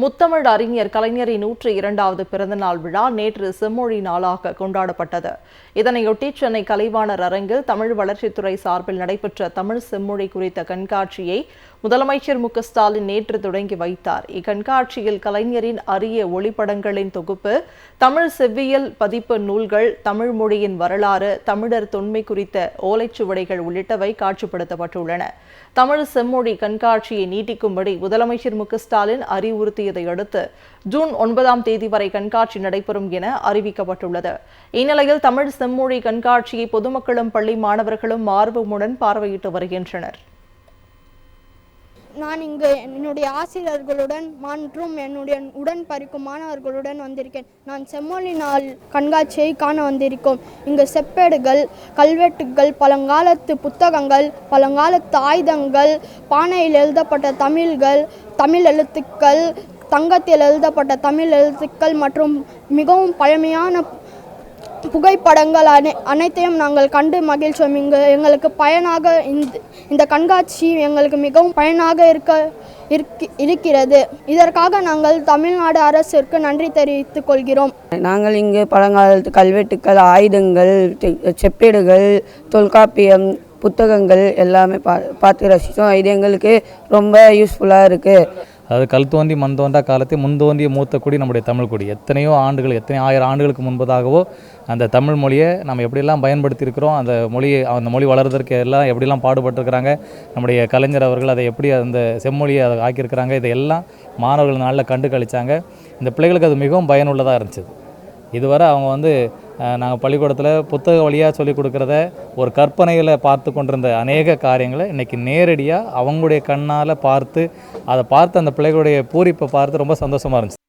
முத்தமிழ் அறிஞர் கலைஞரின் நூற்றி இரண்டாவது பிறந்தநாள் விழா நேற்று செம்மொழி நாளாக கொண்டாடப்பட்டது. இதனையொட்டி சென்னை கலைவாணர் அரங்கில் தமிழ் வளர்ச்சித்துறை சார்பில் நடைபெற்ற தமிழ் செம்மொழி குறித்த கண்காட்சியை முதலமைச்சர் மு ஸ்டாலின் நேற்று தொடங்கி வைத்தார். இக்கண்காட்சியில் கலைஞரின் அரிய ஒளிப்படங்களின் தொகுப்பு தமிழ் செவ்வியல் பதிப்பு நூல்கள் தமிழ் மொழியின் வரலாறு தமிழர் தொன்மை குறித்த ஓலைச்சுவடைகள் உள்ளிட்டவை காட்சிப்படுத்தப்பட்டுள்ளன. தமிழ் செம்மொழி கண்காட்சியை நீட்டிக்கும்படி முதலமைச்சர் மு ஸ்டாலின் அறிவுறுத்தி அறிவுறுத்தியதை அடுத்து ஜூன் ஒன்பதாம் தேதி வரை கண்காட்சி நடைபெறும் என அறிவிக்கப்பட்டுள்ளது. இந்நிலையில் தமிழ் செம்மொழி கண்காட்சியை பொதுமக்களும் பள்ளி மாணவர்களும் ஆர்வமுடன் பார்வையிட்டு வருகின்றனர். நான் இங்கு என்னுடைய ஆசிரியர்களுடன் மற்றும் என்னுடைய உடன் படிக்கும் மாணவர்களுடன் வந்திருக்கேன். நான் செம்மொழி நாள் கண்காட்சியை காண வந்திருக்கோம். இங்கு செப்பேடுகள் கல்வெட்டுகள் பழங்காலத்து புத்தகங்கள் பழங்காலத்து ஆயுதங்கள் பானையில் எழுதப்பட்ட தமிழ்கள் தமிழ் எழுத்துக்கள் தங்கத்தில் எழுதப்பட்ட தமிழ் எழுத்துக்கள் மற்றும் மிகவும் பழமையான புகைப்படங்கள் அனை அனைத்தையும் நாங்கள் கண்டு மகிழ்ச்சியோம். இங்கு எங்களுக்கு பயனாக இந்த இந்த கண்காட்சி எங்களுக்கு மிகவும் பயனாக இருக்க இருக்க- இருக்கிறது. இதற்காக நாங்கள் தமிழ்நாடு அரசிற்கு நன்றி தெரிவித்துக் கொள்கிறோம். நாங்கள் இங்கு பழங்காலத்து கல்வெட்டுக்கள் ஆயுதங்கள் செப்பேடுகள் தொல்காப்பியம் புத்தகங்கள் எல்லாமே பா பார்த்து ரசித்தோம். இது எங்களுக்கு ரொம்ப யூஸ்ஃபுல்லாக இருக்குது அதாவது கல் தோன்றி மண் தோன்றா காலத்தை முன் தோன்றிய மூத்த குடி நம்முடைய தமிழ் குடி. எத்தனையோ ஆண்டுகள் எத்தனை ஆயிரம் ஆண்டுகளுக்கு முன்பதாகவோ அந்த தமிழ் மொழியை நம்ம எப்படியெல்லாம் பயன்படுத்தியிருக்கிறோம் அந்த மொழியை அந்த மொழி வளர்றதற்கு எல்லாம் எப்படிலாம் பாடுபட்டிருக்கிறாங்க நம்முடைய கலைஞர் அவர்கள் அதை எப்படி அந்த செம்மொழியை அதை ஆக்கியிருக்கிறாங்க இதையெல்லாம் மாணவர்கள் நாளில் கண்டு கழிச்சாங்க இந்த பிள்ளைகளுக்கு அது மிகவும் பயனுள்ளதாக இருந்துச்சு. இதுவரை அவங்க வந்து நாங்கள் பள்ளிக்கூடத்தில் புத்தக வழியாக சொல்லிக் கொடுக்குறத ஒரு கற்பனையில் பார்த்து கொண்டிருந்த அநேக காரியங்களை இன்றைக்கி நேரடியாக அவங்களுடைய கண்ணால் பார்த்து அதை பார்த்து அந்த பிள்ளைகளுடைய பூரிப்பை பார்த்து ரொம்ப சந்தோஷமாக இருந்துச்சு.